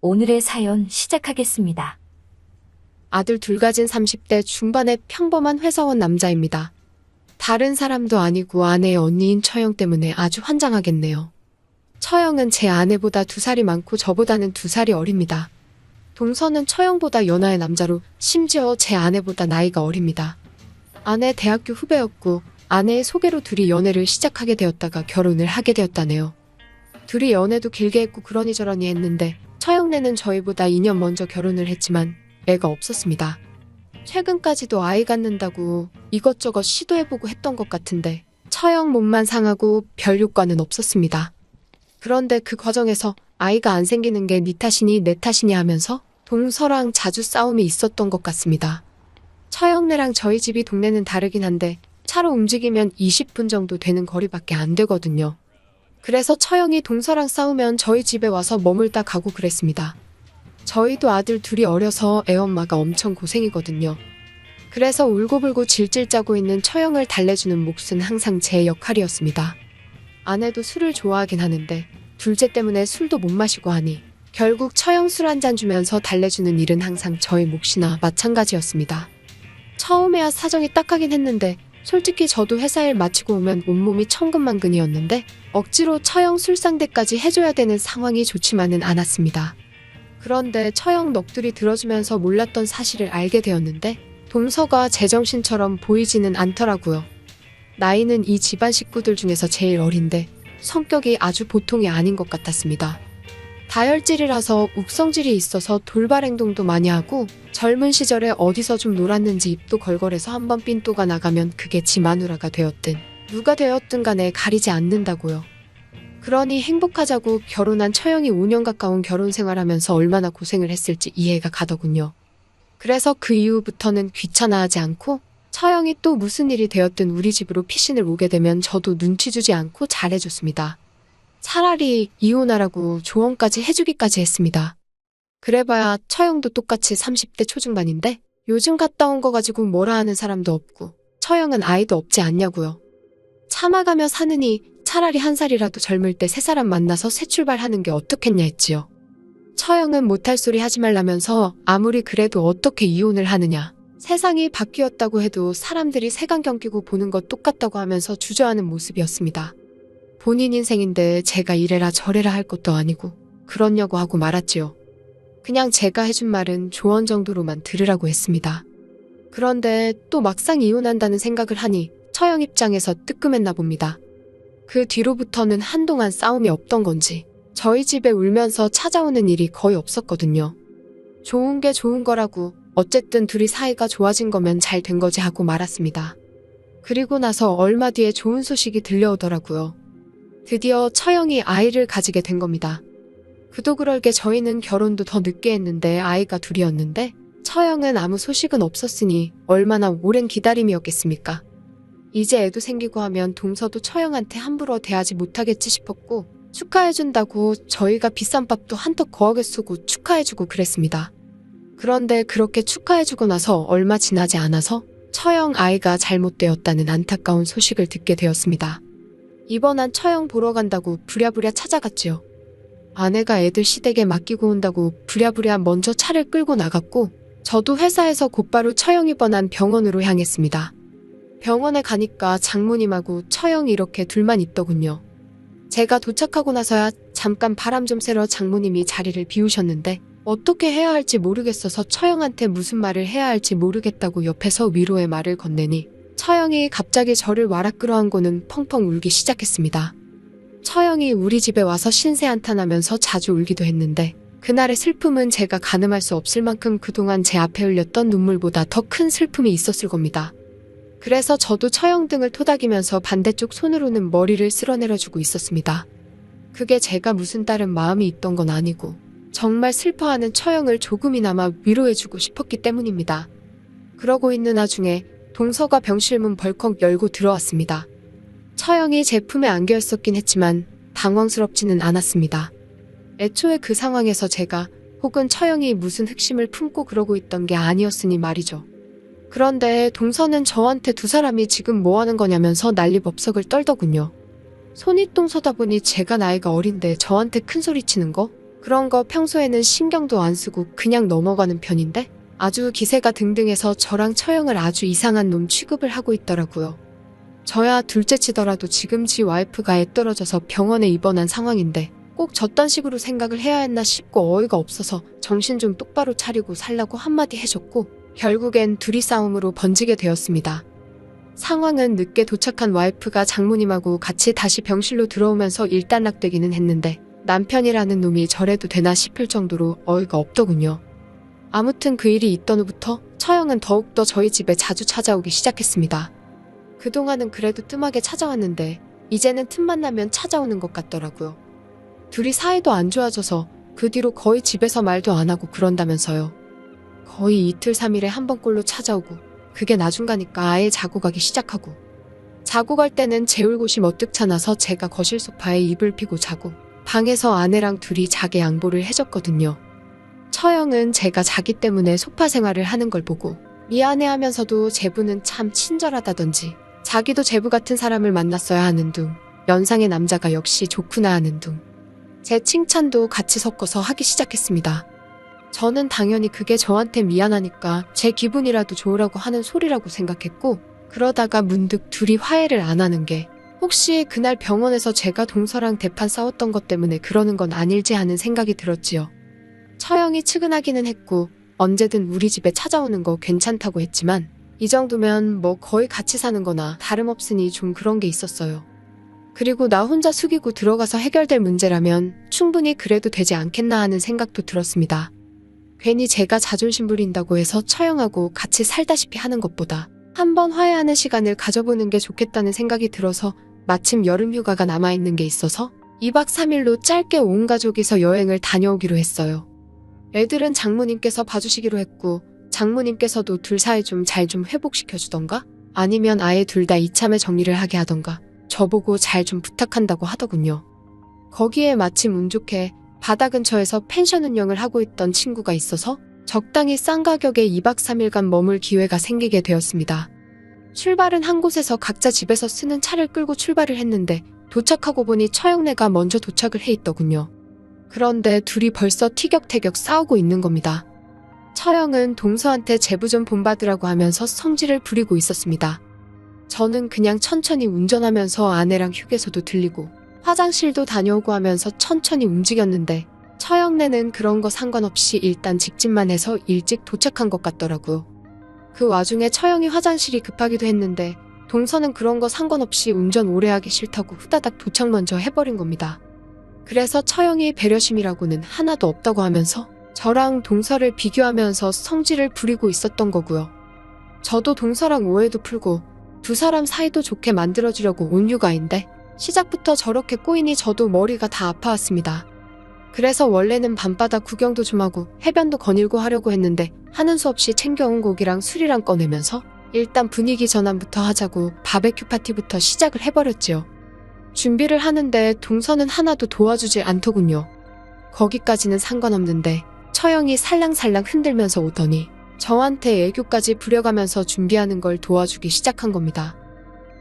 오늘의 사연 시작하겠습니다. 아들 둘 가진 30대 중반의 평범한 회사원 남자입니다. 다른 사람도 아니고 아내의 언니인 처형 때문에 아주 환장하겠네요. 처형은 제 아내보다 두 살이 많고 저보다는 두 살이 어립니다. 동서는 처형보다 연하의 남자로 심지어 제 아내보다 나이가 어립니다. 아내 대학교 후배였고 아내의 소개로 둘이 연애를 시작하게 되었다가 결혼을 하게 되었다네요. 둘이 연애도 길게 했고 그러니 저러니 했는데 처형네는 저희보다 2년 먼저 결혼을 했지만 애가 없었습니다. 최근까지도 아이 갖는다고 이것저것 시도해보고 했던 것 같은데 처형 몸만 상하고 별 효과는 없었습니다. 그런데 그 과정에서 아이가 안 생기는 게 네 탓이니 내 탓이니 하면서 동서랑 자주 싸움이 있었던 것 같습니다. 처형네랑 저희 집이 동네는 다르긴 한데 차로 움직이면 20분 정도 되는 거리밖에 안 되거든요. 그래서 처형이 동서랑 싸우면 저희 집에 와서 머물다 가고 그랬습니다. 저희도 아들 둘이 어려서 애엄마가 엄청 고생이거든요. 그래서 울고불고 질질 짜고 있는 처형을 달래주는 몫은 항상 제 역할이었습니다. 아내도 술을 좋아하긴 하는데 둘째 때문에 술도 못 마시고 하니 결국 처형 술 한 잔 주면서 달래주는 일은 항상 저의 몫이나 마찬가지였습니다. 처음에야 사정이 딱하긴 했는데 솔직히 저도 회사 일 마치고 오면 온몸이 천근만근이었는데 억지로 처형 술상대까지 해줘야 되는 상황이 좋지만은 않았습니다. 그런데 처형 넋두리 들어주면서 몰랐던 사실을 알게 되었는데 동서가 제정신처럼 보이지는 않더라고요. 나이는 이 집안 식구들 중에서 제일 어린데 성격이 아주 보통이 아닌 것 같았습니다. 다혈질이라서 욱성질이 있어서 돌발 행동도 많이 하고 젊은 시절에 어디서 좀 놀았는지 입도 걸걸해서 한번 삔또가 나가면 그게 지 마누라가 되었든 누가 되었든 간에 가리지 않는다고요. 그러니 행복하자고 결혼한 처형이 5년 가까운 결혼 생활하면서 얼마나 고생을 했을지 이해가 가더군요. 그래서 그 이후부터는 귀찮아하지 않고 처형이 또 무슨 일이 되었든 우리 집으로 피신을 오게 되면 저도 눈치 주지 않고 잘해줬습니다. 차라리 이혼하라고 조언까지 해주기까지 했습니다. 그래봐야 처형도 똑같이 30대 초중반인데 요즘 갔다 온 거 가지고 뭐라 하는 사람도 없고 처형은 아이도 없지 않냐고요. 참아가며 사느니 차라리 한 살이라도 젊을 때새 사람 만나서 새 출발하는 게 어떻겠냐 했지요. 처형은 못할 소리 하지 말라면서 아무리 그래도 어떻게 이혼을 하느냐. 세상이 바뀌었다고 해도 사람들이 색안경 끼고 보는 것 똑같다고 하면서 주저하는 모습이었습니다. 본인 인생인데 제가 이래라 저래라 할 것도 아니고 그렇냐고 하고 말았지요. 그냥 제가 해준 말은 조언 정도로만 들으라고 했습니다. 그런데 또 막상 이혼한다는 생각을 하니 처형 입장에서 뜨끔했나 봅니다. 그 뒤로부터는 한동안 싸움이 없던 건지 저희 집에 울면서 찾아오는 일이 거의 없었거든요. 좋은 게 좋은 거라고 어쨌든 둘이 사이가 좋아진 거면 잘 된 거지 하고 말았습니다. 그리고 나서 얼마 뒤에 좋은 소식이 들려오더라고요. 드디어 처형이 아이를 가지게 된 겁니다. 그도 그럴게 저희는 결혼도 더 늦게 했는데 아이가 둘이었는데 처형은 아무 소식은 없었으니 얼마나 오랜 기다림이었겠습니까? 이제 애도 생기고 하면 동서도 처형한테 함부로 대하지 못하겠지 싶었고 축하해준다고 저희가 비싼 밥도 한턱 거하게 쏘고 축하해주고 그랬습니다. 그런데 그렇게 축하해주고 나서 얼마 지나지 않아서 처형 아이가 잘못되었다는 안타까운 소식을 듣게 되었습니다. 이번한 처형 보러 간다고 부랴부랴 찾아갔지요. 아내가 애들 시댁에 맡기고 온다고 부랴부랴 먼저 차를 끌고 나갔고 저도 회사에서 곧바로 처형 입원한 병원으로 향했습니다. 병원에 가니까 장모님하고 처형이 이렇게 둘만 있더군요. 제가 도착하고 나서야 잠깐 바람 좀 쐬러 장모님이 자리를 비우셨는데 어떻게 해야 할지 모르겠어서 처형한테 무슨 말을 해야 할지 모르겠다고 옆에서 위로의 말을 건네니 처형이 갑자기 저를 와라 끌어안 고는 펑펑 울기 시작했습니다. 처형이 우리 집에 와서 신세 한탄하면서 자주 울기도 했는데 그날의 슬픔은 제가 가늠할 수 없을 만큼 그동안 제 앞에 흘렸던 눈물보다 더 큰 슬픔이 있었을 겁니다. 그래서 저도 처형 등을 토닥이면서 반대쪽 손으로는 머리를 쓸어내려주고 있었습니다. 그게 제가 무슨 다른 마음이 있던 건 아니고 정말 슬퍼하는 처형을 조금이나마 위로해주고 싶었기 때문입니다. 그러고 있는 와중에 동서가 병실문 벌컥 열고 들어왔습니다. 처형이 제 품에 안겨 있었긴 했지만 당황스럽지는 않았습니다. 애초에 그 상황에서 제가 혹은 처형이 무슨 흑심을 품고 그러고 있던 게 아니었으니 말이죠. 그런데 동서는 저한테 두 사람이 지금 뭐 하는 거냐면서 난리법석을 떨더군요. 손윗동 서다 보니 제가 나이가 어린데 저한테 큰 소리 치는 거? 그런 거 평소에는 신경도 안 쓰고 그냥 넘어가는 편인데 아주 기세가 등등해서 저랑 처형을 아주 이상한 놈 취급을 하고 있더라고요. 저야 둘째 치더라도 지금 지 와이프가 애 떨어져서 병원에 입원한 상황인데 꼭 저딴 식으로 생각을 해야 했나 싶고 어이가 없어서 정신 좀 똑바로 차리고 살라고 한마디 해줬고 결국엔 둘이 싸움으로 번지게 되었습니다. 상황은 늦게 도착한 와이프가 장모님하고 같이 다시 병실로 들어오면서 일단락되기는 했는데 남편이라는 놈이 저래도 되나 싶을 정도로 어이가 없더군요. 아무튼 그 일이 있던 후부터 처형은 더욱더 저희 집에 자주 찾아오기 시작했습니다. 그동안은 그래도 뜸하게 찾아왔는데 이제는 틈만 나면 찾아오는 것 같더라고요. 둘이 사이도 안 좋아져서 그 뒤로 거의 집에서 말도 안 하고 그런다면서요. 거의 이틀 삼일에 한 번꼴로 찾아오고 그게 나중 가니까 아예 자고 가기 시작하고 자고 갈 때는 재울 곳이 머뜩찮아서 제가 거실 소파에 이불 피고 자고 방에서 아내랑 둘이 자게 양보를 해줬거든요. 처형은 제가 자기 때문에 소파 생활을 하는 걸 보고 미안해하면서도 제부는 참 친절하다던지 자기도 제부 같은 사람을 만났어야 하는 둥 연상의 남자가 역시 좋구나 하는 둥 제 칭찬도 같이 섞어서 하기 시작했습니다. 저는 당연히 그게 저한테 미안하니까 제 기분이라도 좋으라고 하는 소리라고 생각했고 그러다가 문득 둘이 화해를 안 하는 게 혹시 그날 병원에서 제가 동서랑 대판 싸웠던 것 때문에 그러는 건 아닐지 하는 생각이 들었지요. 처형이 측은하기는 했고 언제든 우리 집에 찾아오는 거 괜찮다고 했지만 이 정도면 뭐 거의 같이 사는 거나 다름없으니 좀 그런 게 있었어요. 그리고 나 혼자 숙이고 들어가서 해결될 문제라면 충분히 그래도 되지 않겠나 하는 생각도 들었습니다. 괜히 제가 자존심 부린다고 해서 처형하고 같이 살다시피 하는 것보다 한 번 화해하는 시간을 가져보는 게 좋겠다는 생각이 들어서 마침 여름 휴가가 남아있는 게 있어서 2박 3일로 짧게 온 가족이서 여행을 다녀오기로 했어요. 애들은 장모님께서 봐주시기로 했고 장모님께서도 둘 사이 좀잘좀 회복시켜주던가 아니면 아예 둘 다 이참에 정리를 하게 하던가 저보고 잘 좀 부탁한다고 하더군요. 거기에 마침 운 좋게 바다 근처에서 펜션 운영을 하고 있던 친구가 있어서 적당히 싼 가격에 2박 3일간 머물 기회가 생기게 되었습니다. 출발은 한 곳에서 각자 집에서 쓰는 차를 끌고 출발을 했는데 도착하고 보니 처형네가 먼저 도착을 해 있더군요. 그런데 둘이 벌써 티격태격 싸우고 있는 겁니다. 처형은 동서한테 제부 좀 본받으라고 하면서 성질을 부리고 있었습니다. 저는 그냥 천천히 운전하면서 아내랑 휴게소도 들리고 화장실도 다녀오고 하면서 천천히 움직였는데 처형네는 그런 거 상관없이 일단 직진만 해서 일찍 도착한 것 같더라고요. 그 와중에 처형이 화장실이 급하기도 했는데 동서는 그런 거 상관없이 운전 오래 하기 싫다고 후다닥 도착 먼저 해버린 겁니다. 그래서 처형이 배려심이라고는 하나도 없다고 하면서 저랑 동서를 비교하면서 성질을 부리고 있었던 거고요. 저도 동서랑 오해도 풀고 두 사람 사이도 좋게 만들어주려고 온 휴가인데 시작부터 저렇게 꼬이니 저도 머리가 다 아파왔습니다. 그래서 원래는 밤바다 구경도 좀 하고 해변도 거닐고 하려고 했는데 하는 수 없이 챙겨온 고기랑 술이랑 꺼내면서 일단 분위기 전환부터 하자고 바베큐 파티부터 시작을 해버렸지요. 준비를 하는데 동서는 하나도 도와주지 않더군요. 거기까지는 상관없는데 처형이 살랑살랑 흔들면서 오더니 저한테 애교까지 부려가면서 준비하는 걸 도와주기 시작한 겁니다.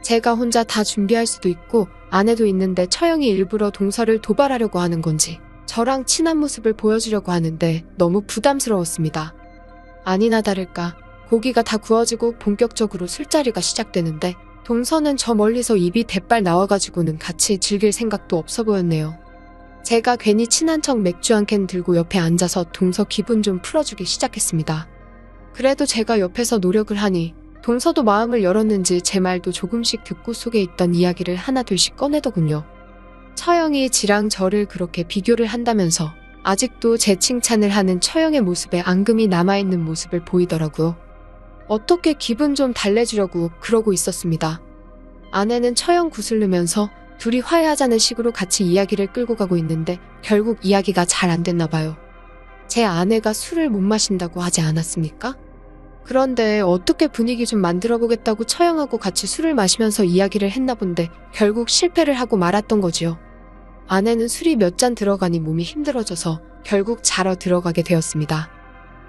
제가 혼자 다 준비할 수도 있고 아내도 있는데 처형이 일부러 동서를 도발하려고 하는 건지 저랑 친한 모습을 보여주려고 하는데 너무 부담스러웠습니다. 아니나 다를까 고기가 다 구워지고 본격적으로 술자리가 시작되는데 동서는 저 멀리서 입이 대빨 나와가지고는 같이 즐길 생각도 없어 보였네요. 제가 괜히 친한 척 맥주 한 캔 들고 옆에 앉아서 동서 기분 좀 풀어주기 시작했습니다. 그래도 제가 옆에서 노력을 하니 동서도 마음을 열었는지 제 말도 조금씩 듣고 속에 있던 이야기를 하나둘씩 꺼내더군요. 처형이 지랑 저를 그렇게 비교를 한다면서 아직도 제 칭찬을 하는 처형의 모습에 앙금이 남아있는 모습을 보이더라고요. 어떻게 기분 좀 달래주려고 그러고 있었습니다. 아내는 처형 구슬르면서 둘이 화해하자는 식으로 같이 이야기를 끌고 가고 있는데 결국 이야기가 잘 안 됐나 봐요. 제 아내가 술을 못 마신다고 하지 않았습니까? 그런데 어떻게 분위기 좀 만들어 보겠다고 처형하고 같이 술을 마시면서 이야기를 했나 본데 결국 실패를 하고 말았던 거지요. 아내는 술이 몇 잔 들어가니 몸이 힘들어져서 결국 자러 들어가게 되었습니다.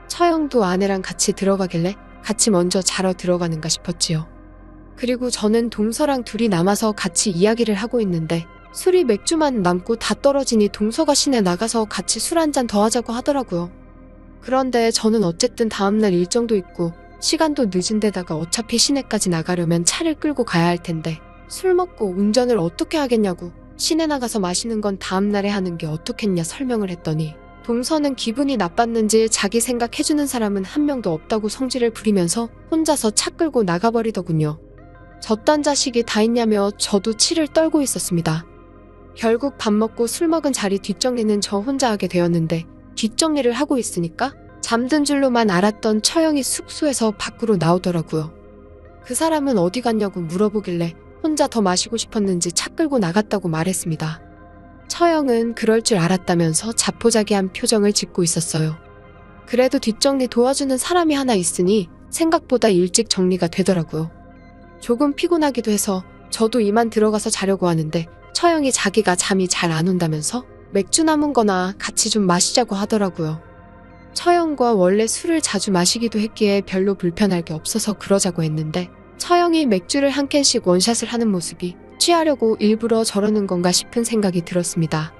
처형도 아내랑 같이 들어가길래 같이 먼저 자러 들어가는가 싶었지요. 그리고 저는 동서랑 둘이 남아서 같이 이야기를 하고 있는데 술이 맥주만 남고 다 떨어지니 동서가 시내 나가서 같이 술 한 잔 더 하자고 하더라고요. 그런데 저는 어쨌든 다음날 일정도 있고 시간도 늦은 데다가 어차피 시내까지 나가려면 차를 끌고 가야 할 텐데 술 먹고 운전을 어떻게 하겠냐고 시내 나가서 마시는 건 다음날에 하는 게 어떻겠냐 설명을 했더니 동서는 기분이 나빴는지 자기 생각해주는 사람은 한 명도 없다고 성질을 부리면서 혼자서 차 끌고 나가버리더군요. 저딴 자식이 다 있냐며 저도 치를 떨고 있었습니다. 결국 밥 먹고 술 먹은 자리 뒷정리는 저 혼자 하게 되었는데 뒷정리를 하고 있으니까 잠든 줄로만 알았던 처형이 숙소에서 밖으로 나오더라고요. 그 사람은 어디 갔냐고 물어보길래 혼자 더 마시고 싶었는지 차 끌고 나갔다고 말했습니다. 처형은 그럴 줄 알았다면서 자포자기한 표정을 짓고 있었어요. 그래도 뒷정리 도와주는 사람이 하나 있으니 생각보다 일찍 정리가 되더라고요. 조금 피곤하기도 해서 저도 이만 들어가서 자려고 하는데 처형이 자기가 잠이 잘 안 온다면서 맥주 남은 거나 같이 좀 마시자고 하더라고요. 처형과 원래 술을 자주 마시기도 했기에 별로 불편할 게 없어서 그러자고 했는데 처형이 맥주를 한 캔씩 원샷을 하는 모습이 취하려고 일부러 저러는 건가 싶은 생각이 들었습니다.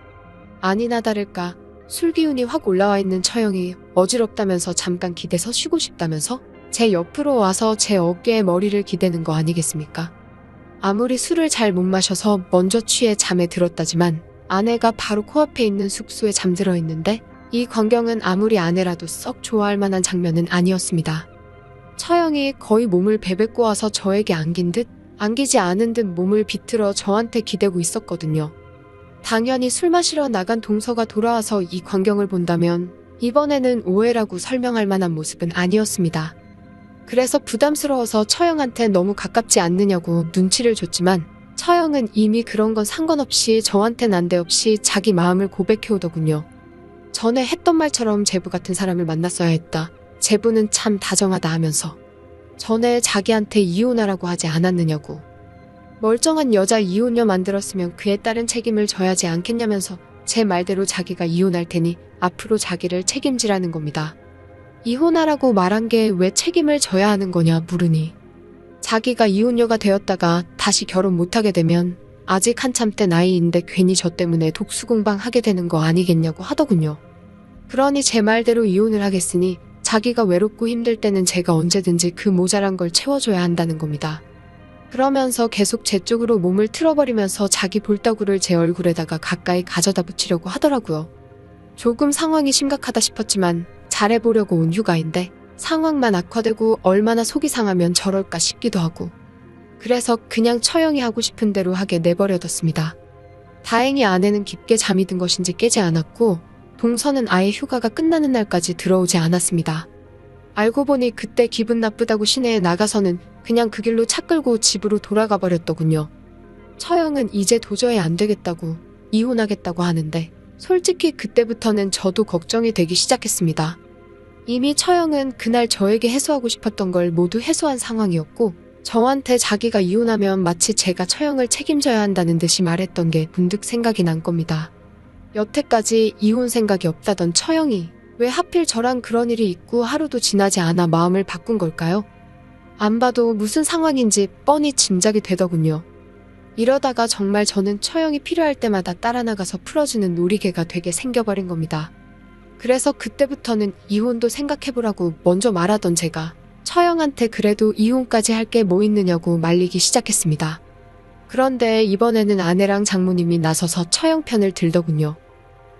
아니나 다를까 술 기운이 확 올라와 있는 처형이 어지럽다면서 잠깐 기대서 쉬고 싶다면서 제 옆으로 와서 제 어깨에 머리를 기대는 거 아니겠습니까? 아무리 술을 잘 못 마셔서 먼저 취해 잠에 들었다지만 아내가 바로 코앞에 있는 숙소에 잠들어 있는데 이 광경은 아무리 아내라도 썩 좋아할 만한 장면은 아니었습니다. 처형이 거의 몸을 베베고 와서 저에게 안긴 듯 안기지 않은 듯 몸을 비틀어 저한테 기대고 있었거든요. 당연히 술 마시러 나간 동서가 돌아와서 이 광경을 본다면 이번에는 오해라고 설명할 만한 모습은 아니었습니다. 그래서 부담스러워서 처형한테 너무 가깝지 않느냐고 눈치를 줬지만 처형은 이미 그런 건 상관없이 저한테 난데없이 자기 마음을 고백해 오더군요. 전에 했던 말처럼 제부 같은 사람을 만났어야 했다. 제부는 참 다정하다 하면서 전에 자기한테 이혼하라고 하지 않았느냐고. 멀쩡한 여자 이혼녀 만들었으면 그에 따른 책임을 져야지 않겠냐면서 제 말대로 자기가 이혼할 테니 앞으로 자기를 책임지라는 겁니다. 이혼하라고 말한 게 왜 책임을 져야 하는 거냐 물으니 자기가 이혼녀가 되었다가 다시 결혼 못하게 되면 아직 한참 때 나이인데 괜히 저 때문에 독수공방 하게 되는 거 아니겠냐고 하더군요. 그러니 제 말대로 이혼을 하겠으니 자기가 외롭고 힘들 때는 제가 언제든지 그 모자란 걸 채워줘야 한다는 겁니다. 그러면서 계속 제 쪽으로 몸을 틀어버리면서 자기 볼따구를 제 얼굴에다가 가까이 가져다 붙이려고 하더라고요. 조금 상황이 심각하다 싶었지만 잘해보려고 온 휴가인데 상황만 악화되고 얼마나 속이 상하면 저럴까 싶기도 하고 그래서 그냥 처형이 하고 싶은 대로 하게 내버려뒀습니다. 다행히 아내는 깊게 잠이 든 것인지 깨지 않았고 동서는 아예 휴가가 끝나는 날까지 들어오지 않았습니다. 알고 보니 그때 기분 나쁘다고 시내에 나가서는 그냥 그 길로 차 끌고 집으로 돌아가 버렸더군요. 처형은 이제 도저히 안 되겠다고 이혼하겠다고 하는데 솔직히 그때부터는 저도 걱정이 되기 시작했습니다. 이미 처형은 그날 저에게 해소하고 싶었던 걸 모두 해소한 상황이었고 저한테 자기가 이혼하면 마치 제가 처형을 책임져야 한다는 듯이 말했던 게 문득 생각이 난 겁니다. 여태까지 이혼 생각이 없다던 처형이 왜 하필 저랑 그런 일이 있고 하루도 지나지 않아 마음을 바꾼 걸까요? 안 봐도 무슨 상황인지 뻔히 짐작이 되더군요. 이러다가 정말 저는 처형이 필요할 때마다 따라 나가서 풀어주는 놀이개가 되게 생겨버린 겁니다. 그래서 그때부터는 이혼도 생각해보라고 먼저 말하던 제가 처형한테 그래도 이혼까지 할 게 뭐 있느냐고 말리기 시작했습니다. 그런데 이번에는 아내랑 장모님이 나서서 처형 편을 들더군요.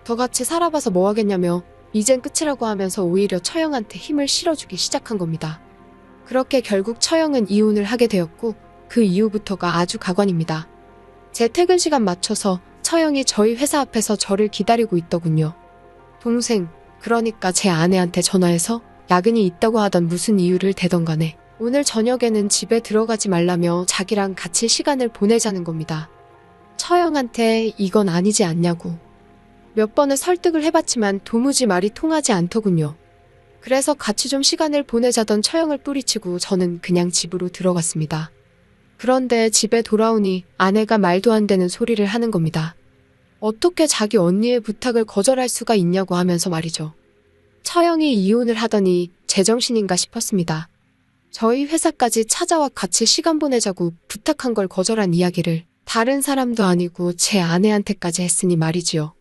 더 같이 살아봐서 뭐 하겠냐며 이젠 끝이라고 하면서 오히려 처형한테 힘을 실어주기 시작한 겁니다. 그렇게 결국 처형은 이혼을 하게 되었고 그 이후부터가 아주 가관입니다. 제 퇴근 시간 맞춰서 처형이 저희 회사 앞에서 저를 기다리고 있더군요. 동생, 그러니까 제 아내한테 전화해서 야근이 있다고 하던 무슨 이유를 대던 간에 오늘 저녁에는 집에 들어가지 말라며 자기랑 같이 시간을 보내자는 겁니다. 처형한테 이건 아니지 않냐고. 몇 번을 설득을 해봤지만 도무지 말이 통하지 않더군요. 그래서 같이 좀 시간을 보내자던 처형을 뿌리치고 저는 그냥 집으로 들어갔습니다. 그런데 집에 돌아오니 아내가 말도 안 되는 소리를 하는 겁니다. 어떻게 자기 언니의 부탁을 거절할 수가 있냐고 하면서 말이죠. 처형이 이혼을 하더니 제정신인가 싶었습니다. 저희 회사까지 찾아와 같이 시간 보내자고 부탁한 걸 거절한 이야기를 다른 사람도 아니고 제 아내한테까지 했으니 말이지요.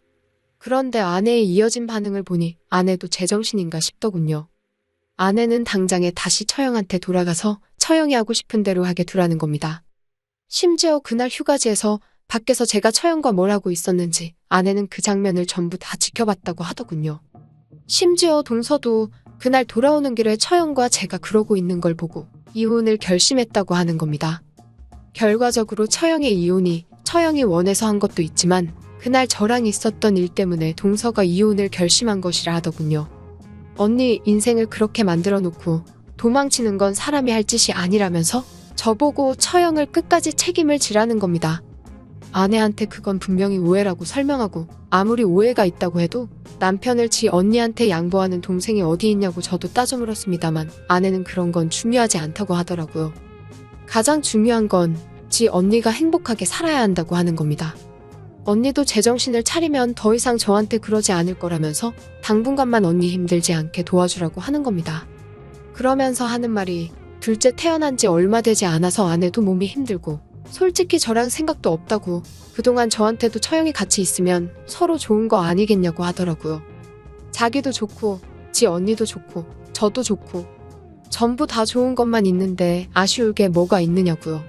그런데 아내의 이어진 반응을 보니 아내도 제정신인가 싶더군요. 아내는 당장에 다시 처형한테 돌아가서 처형이 하고 싶은 대로 하게 두라는 겁니다. 심지어 그날 휴가지에서 밖에서 제가 처형과 뭘 하고 있었는지 아내는 그 장면을 전부 다 지켜봤다고 하더군요. 심지어 동서도 그날 돌아오는 길에 처형과 제가 그러고 있는 걸 보고 이혼을 결심했다고 하는 겁니다. 결과적으로 처형의 이혼이 처형이 원해서 한 것도 있지만 그날 저랑 있었던 일 때문에 동서가 이혼을 결심한 것이라 하더군요. 언니 인생을 그렇게 만들어 놓고 도망치는 건 사람이 할 짓이 아니라면서 저보고 처형을 끝까지 책임을 지라는 겁니다. 아내한테 그건 분명히 오해라고 설명하고 아무리 오해가 있다고 해도 남편을 지 언니한테 양보하는 동생이 어디 있냐고 저도 따져 물었습니다만 아내는 그런 건 중요하지 않다고 하더라고요. 가장 중요한 건 지 언니가 행복하게 살아야 한다고 하는 겁니다. 언니도 제정신을 차리면 더 이상 저한테 그러지 않을 거라면서 당분간만 언니 힘들지 않게 도와주라고 하는 겁니다. 그러면서 하는 말이 둘째 태어난 지 얼마 되지 않아서 아내도 몸이 힘들고 솔직히 저랑 생각도 없다고 그동안 저한테도 처형이 같이 있으면 서로 좋은 거 아니겠냐고 하더라고요. 자기도 좋고 지 언니도 좋고 저도 좋고 전부 다 좋은 것만 있는데 아쉬울 게 뭐가 있느냐고요.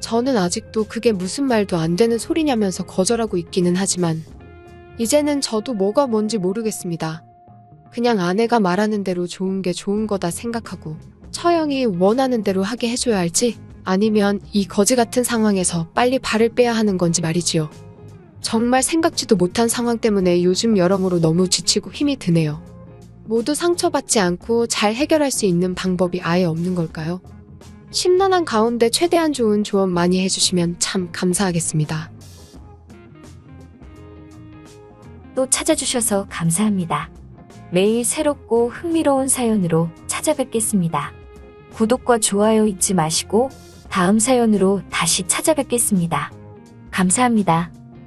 저는 아직도 그게 무슨 말도 안 되는 소리냐면서 거절하고 있기는 하지만 이제는 저도 뭐가 뭔지 모르겠습니다. 그냥 아내가 말하는 대로 좋은 게 좋은 거다 생각하고 처형이 원하는 대로 하게 해줘야 할지 아니면 이 거지 같은 상황에서 빨리 발을 빼야 하는 건지 말이지요. 정말 생각지도 못한 상황 때문에 요즘 여러모로 너무 지치고 힘이 드네요. 모두 상처받지 않고 잘 해결할 수 있는 방법이 아예 없는 걸까요? 심란한 가운데 최대한 좋은 조언 많이 해주시면 참 감사하겠습니다. 또 찾아주셔서 감사합니다. 매일 새롭고 흥미로운 사연으로 찾아뵙겠습니다. 구독과 좋아요 잊지 마시고 다음 사연으로 다시 찾아뵙겠습니다. 감사합니다.